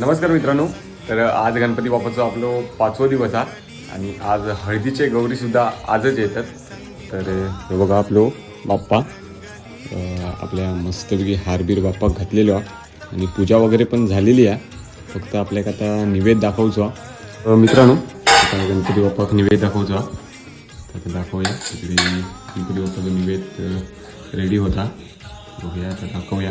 नमस्कार मित्रांनो. तर आज गणपती बाप्पाचं आपलं पाचवा दिवस हा. आणि आज हळदीचे गौरीसुद्धा आजच येतात. तर हे बघा आपलो बाप्पा. आपल्या मस्तपैकी हारबीर बाप्पा घातलेलो आणि पूजा वगैरे पण झालेली आहे फक्त आपल्याक आता निवेद दाखवचो मित्रांनो आता गणपती बाप्पाक निवेद दाखवचो आता दाखवूया. तिकडे गणपती बाप्पाचा निवेद रेडी होता. बघूया तर दाखवूया.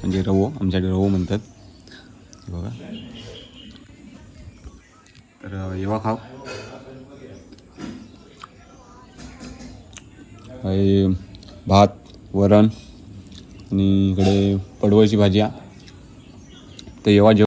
म्हणजे रवो आमच्याकडे रवो म्हणतात. बघा. तर येवा खाव हे भात वरण आणि इकडे पडवळची भाजी तर येवा जेव